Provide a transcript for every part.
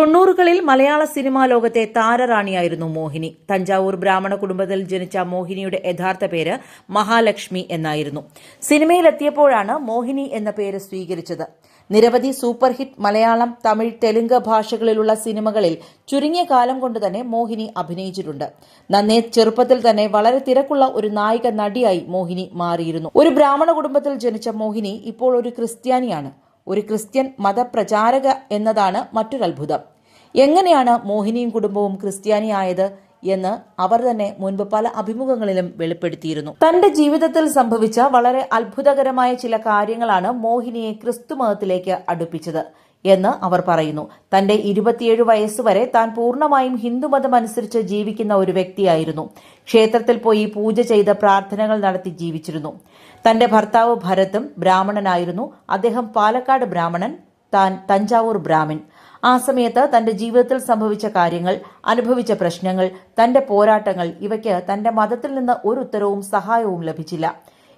തൊണ്ണൂറുകളിൽ മലയാള സിനിമാ ലോകത്തെ താരറാണിയായിരുന്നു മോഹിനി. തഞ്ചാവൂർ ബ്രാഹ്മണ കുടുംബത്തിൽ ജനിച്ച മോഹിനിയുടെ യഥാർത്ഥ പേര് മഹാലക്ഷ്മി എന്നായിരുന്നു. സിനിമയിലെത്തിയപ്പോഴാണ് മോഹിനി എന്ന പേര് സ്വീകരിച്ചത്. നിരവധി സൂപ്പർ ഹിറ്റ് മലയാളം തമിഴ് തെലുങ്ക് ഭാഷകളിലുള്ള സിനിമകളിൽ ചുരുങ്ങിയ കാലം കൊണ്ട് തന്നെ മോഹിനി അഭിനയിച്ചിട്ടുണ്ട്. നന്നേ ചെറുപ്പത്തിൽ തന്നെ വളരെ തിരക്കുള്ള ഒരു നായിക നടിയായി മോഹിനി മാറിയിരുന്നു. ഒരു ബ്രാഹ്മണ കുടുംബത്തിൽ ജനിച്ച മോഹിനി ഇപ്പോൾ ഒരു ക്രിസ്ത്യാനിയാണ്. ഒരു ക്രിസ്ത്യൻ മതപ്രചാരക എന്നതാണ് മറ്റൊരത്ഭുതം എങ്ങനെയാണ് മോഹിനിയും കുടുംബവും ക്രിസ്ത്യാനിയായത് എന്ന് അവർ തന്നെ മുൻപ് പല അഭിമുഖങ്ങളിലും വെളിപ്പെടുത്തിയിരുന്നു. തന്റെ ജീവിതത്തിൽ സംഭവിച്ച വളരെ അത്ഭുതകരമായ ചില കാര്യങ്ങളാണ് മോഹിനിയെ ക്രിസ്തു മതത്തിലേക്ക് അടുപ്പിച്ചത്. എന്ന് അവർ പറയുന്നു. തന്റെ ഇരുപത്തിയേഴ് വയസ്സുവരെ താൻ പൂർണമായും ഹിന്ദുമതം അനുസരിച്ച് ജീവിക്കുന്ന ഒരു വ്യക്തിയായിരുന്നു. ക്ഷേത്രത്തിൽ പോയി പൂജ ചെയ്ത് പ്രാർത്ഥനകൾ നടത്തി ജീവിച്ചിരുന്നു. തന്റെ ഭർത്താവ് ഭരതും ബ്രാഹ്മണനായിരുന്നു. അദ്ദേഹം പാലക്കാട് ബ്രാഹ്മണൻ താൻ തഞ്ചാവൂർ ബ്രാഹ്മിൻ. ആ സമയത്ത് തന്റെ ജീവിതത്തിൽ സംഭവിച്ച കാര്യങ്ങൾ അനുഭവിച്ച പ്രശ്നങ്ങൾ തന്റെ പോരാട്ടങ്ങൾ ഇവയ്ക്ക് തന്റെ മതത്തിൽ നിന്ന് ഒരു ഉത്തരവും സഹായവും ലഭിച്ചില്ല.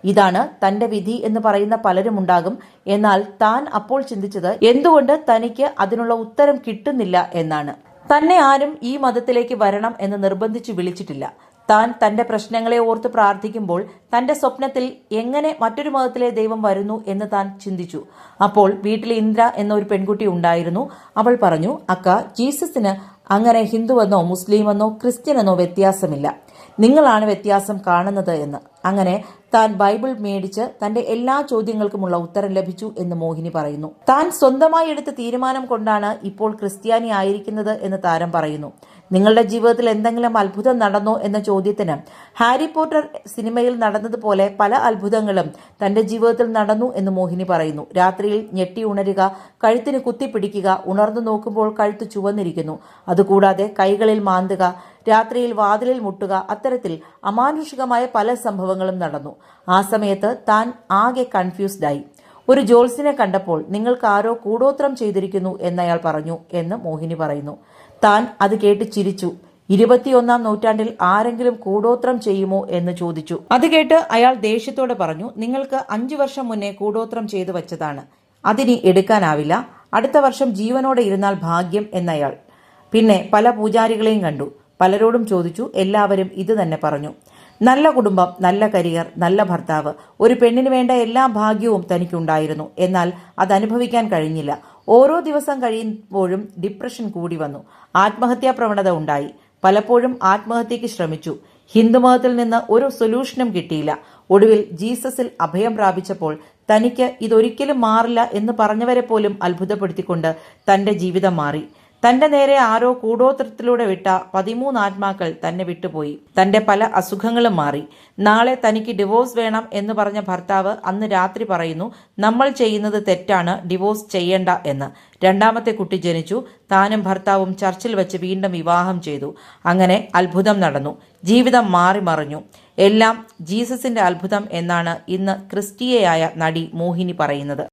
ഇതാണ് തന്റെ വിധി എന്ന് പറയുന്ന പലരും ഉണ്ടാകും. എന്നാൽ താൻ അപ്പോൾ ചിന്തിച്ചത് എന്തുകൊണ്ട് തനിക്ക് അതിനുള്ള ഉത്തരം കിട്ടുന്നില്ല എന്നാണ്. തന്നെ ആരും ഈ മതത്തിലേക്ക് വരണം എന്ന് നിർബന്ധിച്ചു വിളിച്ചിട്ടില്ല. താൻ തന്റെ പ്രശ്നങ്ങളെ ഓർത്ത് പ്രാർത്ഥിക്കുമ്പോൾ തന്റെ സ്വപ്നത്തിൽ എങ്ങനെ മറ്റൊരു മതത്തിലെ ദൈവം വരുന്നു എന്ന് താൻ ചിന്തിച്ചു. അപ്പോൾ വീട്ടിൽ ഇന്ദ്ര എന്നൊരു പെൺകുട്ടി ഉണ്ടായിരുന്നു. അവൾ പറഞ്ഞു അക്ക ജീസസിന് അങ്ങനെ ഹിന്ദുവെന്നോ മുസ്ലിമെന്നോ ക്രിസ്ത്യനെന്നോ വ്യത്യാസമില്ല. നിങ്ങളാണ് വ്യത്യാസം കാണുന്നത് എന്ന്. അങ്ങനെ താൻ ബൈബിൾ മേടിച്ച് തന്റെ എല്ലാ ചോദ്യങ്ങൾക്കുമുള്ള ഉത്തരം ലഭിച്ചു എന്ന് മോഹിനി പറയുന്നു. താൻ സ്വന്തമായി എടുത്ത തീരുമാനം കൊണ്ടാണ് ഇപ്പോൾ ക്രിസ്ത്യാനി ആയിരിക്കുന്നത് എന്ന് താരം പറയുന്നു. നിങ്ങളുടെ ജീവിതത്തിൽ എന്തെങ്കിലും അത്ഭുതം നടന്നോ എന്ന ചോദ്യത്തിന് ഹാരി പോട്ടർ സിനിമയിൽ നടന്നതുപോലെ പല അത്ഭുതങ്ങളും തന്റെ ജീവിതത്തിൽ നടന്നു എന്ന് മോഹിനി പറയുന്നു. രാത്രിയിൽ ഞെട്ടി ഉണരുക കഴുത്തിന് കുത്തിപ്പിടിക്കുക ഉണർന്നു നോക്കുമ്പോൾ കഴുത്ത് ചുവന്നിരിക്കുന്നു. അതുകൂടാതെ കൈകളിൽ മാന്തുക രാത്രിയിൽ വാതിലിൽ മുട്ടുക അത്തരത്തിൽ അമാനുഷികമായ പല സംഭവങ്ങളും നടന്നു. ആ സമയത്ത് താൻ ആകെ കൺഫ്യൂസ്ഡായി ഒരു ജോൽസിനെ കണ്ടപ്പോൾ നിങ്ങൾക്ക് ആരോ കൂടോത്രം ചെയ്തിരിക്കുന്നു എന്നയാൾ പറഞ്ഞു എന്ന് മോഹിനി പറയുന്നു. താൻ അത് കേട്ട് ചിരിച്ചു. ഇരുപത്തിയൊന്നാം നൂറ്റാണ്ടിൽ ആരെങ്കിലും കൂടോത്രം ചെയ്യുമോ എന്ന് ചോദിച്ചു. അത് കേട്ട് അയാൾ ദേഷ്യത്തോടെ പറഞ്ഞു നിങ്ങൾക്ക് അഞ്ചു വർഷം മുന്നേ കൂടോത്രം ചെയ്തു വച്ചതാണ്. അതിനി എടുക്കാനാവില്ല. അടുത്ത വർഷം ജീവനോടെ ഇരുന്നാൽ ഭാഗ്യം എന്നയാൾ. പിന്നെ പല പൂജാരികളെയും കണ്ടു. പലരോടും ചോദിച്ചു എല്ലാവരും ഇത് തന്നെ പറഞ്ഞു. നല്ല കുടുംബം നല്ല കരിയർ നല്ല ഭർത്താവ്. ഒരു പെണ്ണിന് വേണ്ട എല്ലാ ഭാഗ്യവും തനിക്കുണ്ടായിരുന്നു. എന്നാൽ അത് അനുഭവിക്കാൻ കഴിഞ്ഞില്ല. ഓരോ ദിവസം കഴിയുമ്പോഴും ഡിപ്രഷൻ കൂടി വന്നു. ആത്മഹത്യാ പ്രവണത ഉണ്ടായി. പലപ്പോഴും ആത്മഹത്യക്ക് ശ്രമിച്ചു. ഹിന്ദുമതത്തിൽ നിന്ന് ഒരു സൊല്യൂഷനും കിട്ടിയില്ല. ഒടുവിൽ ജീസസിൽ അഭയം പ്രാപിച്ചപ്പോൾ തനിക്ക് ഇതൊരിക്കലും മാറില്ല എന്ന് പറഞ്ഞവരെ പോലും അത്ഭുതപ്പെടുത്തിക്കൊണ്ട് തന്റെ ജീവിതം മാറി. തന്റെ നേരെ ആരോ കൂടോത്രത്തിലൂടെ വിട്ട പതിമൂന്ന് ആത്മാക്കൾ തന്നെ വിട്ടുപോയി. തന്റെ പല അസുഖങ്ങളും മാറി. നാളെ തനിക്ക് ഡിവോഴ്സ് വേണം എന്ന് പറഞ്ഞ ഭർത്താവ് അന്ന് രാത്രി പറയുന്നു നമ്മൾ ചെയ്യുന്നത് തെറ്റാണ് ഡിവോഴ്സ് ചെയ്യേണ്ട എന്ന്. രണ്ടാമത്തെ കുട്ടി ജനിച്ചു. താനും ഭർത്താവും ചർച്ചിൽ വെച്ച് വീണ്ടും വിവാഹം ചെയ്തു. അങ്ങനെ അത്ഭുതം നടന്നു. ജീവിതം മാറി മറിഞ്ഞു. എല്ലാം ജീസസിന്റെ അത്ഭുതം എന്നാണ് ഇന്ന് ക്രിസ്തീയയായ നടി മോഹിനി പറയുന്നത്.